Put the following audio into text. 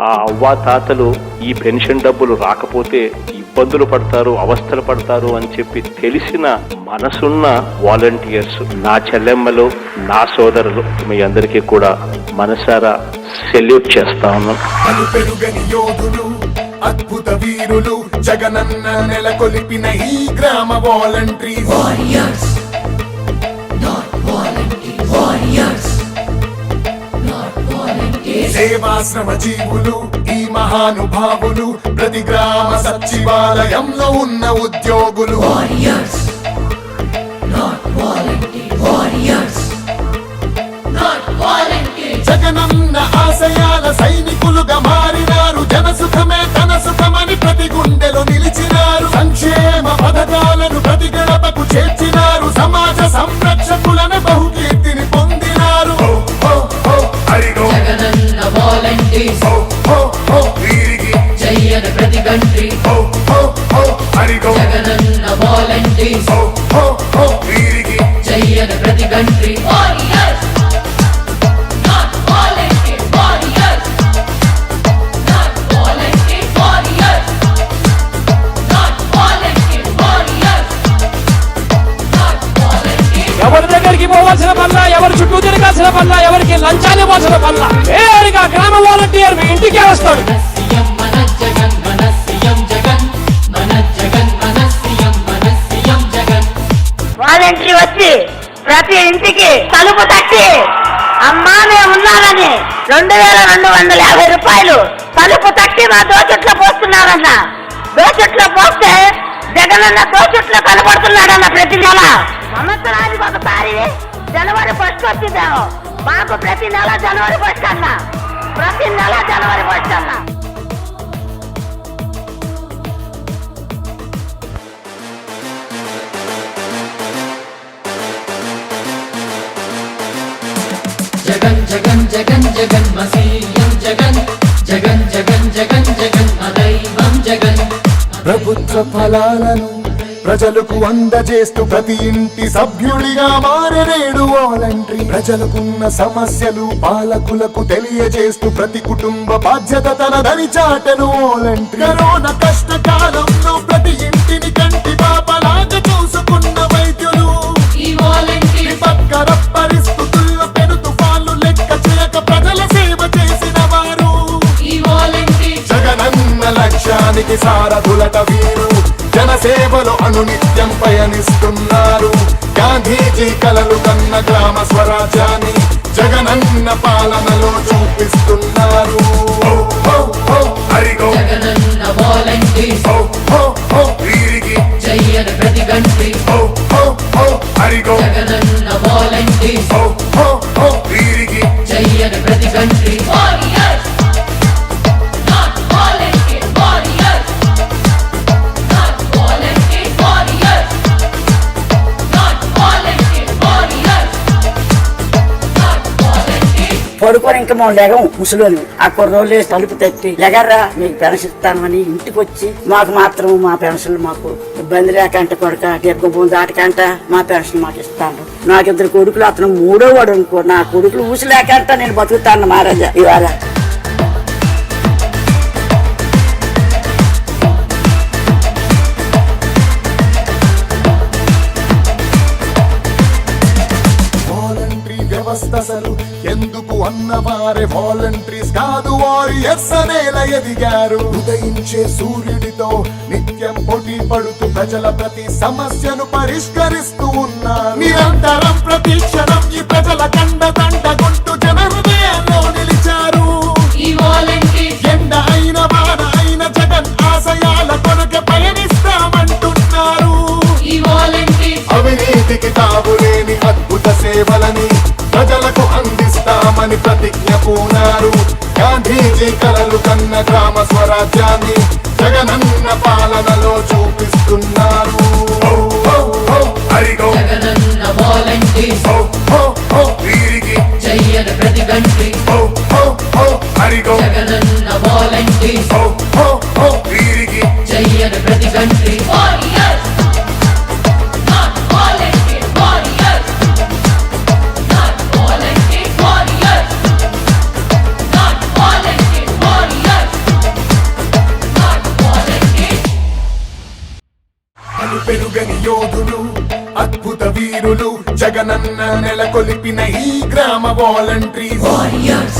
ఆ అవ్వా తాతలు ఈ పెన్షన్ డబ్బులు రాకపోతే ఇబ్బందులు పడతారు అవస్థలు పడతారు అని చెప్పి తెలిసిన మనసున్న వాలంటీర్స్ నా చెల్లెమ్మలు నా సోదరులు మీ అందరికీ కూడా మనసారా సెల్యూట్ చేస్తా ఉన్నాం. అద్భుత వీరులు జగనన్న నెలకొలిపిన ఈ గ్రామ వాలంటరీ సేవాశ్రమ జీవులు ఈ మహానుభావులు ప్రతి గ్రామ సచివాలయంలో ఉన్న ఉద్యోగులు వారియర్స్ నాట్ volunteers. వాలంటీర్స్ వీరికి, జయ్యన ప్రతి కంట్రీ జగనన్న వాలంటీర్స్ వీరికి, జయ్యన ప్రతి కంట్రీ ఎవరి దగ్గరికి పోవాల్సిన పనుల? ఎవరి చుట్టూ తిరగాల్సిన పనుల? ఎవరికి లంచాన్ని ఇవ్వాల్సిన పనుల? నేరుగా వచ్చి ప్రతి ఇంటికి తలుపు తట్టి అమ్మా మేము ఉన్నారని రెండు వేల రెండు వందల యాభై రూపాయలు తలుపు తట్టి మా దోచుట్లో పోస్తున్నారన్న. దోచుట్లో పోస్తే జగనన్న దోచుట్లో కనబడుతున్నాడన్న ప్రతి నెల. సంవత్సరానికి ఒకసారి జనవరి ఫస్ట్ వచ్చిందేమో మాకు ప్రతి నెల జనవరి ఫస్ట్ అన్న. ప్రతి నెల జనవరి ఫస్ట్ అన్న. జగన్ జగన్ జగన్ జగన్ మా సీఎం జగన్. జగన్ జగన్ జగన్ జగన్ మా దైవం జగన్. ప్రభుత్వ ఫలాలను ప్రజలకు అందజేస్తూ ప్రతి ఇంటి సభ్యుడిగా మారనేడు వాలంటరీ. ప్రజలకున్న సమస్యలు పాలకులకు తెలియజేస్తూ ప్రతి కుటుంబ బాధ్యత తనదని చాటను వాలంటరీ. కరోనా కష్టకాలంలో ప్రతి ఇంటిని కంటి పాపలాగా చూసుకున్న లక్ష్యానికి సారథులట వీరు జనసేవలో అనునిత్యం పయనిస్తున్నారు. గాంధీజీ కలలు కన్న గ్రామ స్వరాజ్యాన్ని జగనన్న పాలనలో చూపిస్తున్నారు. జగనన్న పడుకొని ఇంకా మేము లేగం ముసలోని ఆ కుర్రోళ్ళు తలుపు తట్టి లెగర్రా మీకు పెన్షన్ ఇస్తానని ఇంటికి వచ్చి మాకు మాత్రం మా పెన్షన్ మాకు ఇబ్బంది లేకంట కొడక దీర్ఘభూమి దాటకంట మా పెన్షన్ మాకు ఇస్తాను నాకు ఇద్దరు కొడుకులు అతను మూడో వాడు అనుకో నా కొడుకులు ఊసి లేకంట నేను బతుకుతాను మహారాజా ఇవాళ వాలంటరీ వ్యవస్థ అసలు ఎందుకు అన్నవారే వాలంటరీస్ కాదు వారియర్స్ అనేల ఎదిగారు. ఉదయించే సూర్యుడితో నిత్యం పోటీ పడుతూ ప్రజల ప్రతి సమస్యను పరిష్కరిస్తూ ఉన్నారు. నిరంతరం ప్రతి క్షణం ఈ ప్రజల కండ దండగుంటూ జన హృదయాల్లో నిలిచారు. ఎండ అయిన వాన అయిన జగన్ ఆశయాల కొనక పయనిస్తామంటున్నారు. అవినీతికి తావులేని అద్భుత సేవలని అందిస్తామని ప్రతిజ్ఞ పూనారు గాంధీజీ కలలు కన్న గ్రామ స్వరాజ్యాన్ని జగనన్న పాలనలో చూపిస్తున్నారు. హో, హో, హో, హరిగో, అలుపెరుగని యోధులు అద్భుత వీరులు జగనన్న నెలకొలిపిన ఈ గ్రామ వాలంటీర్ warriors.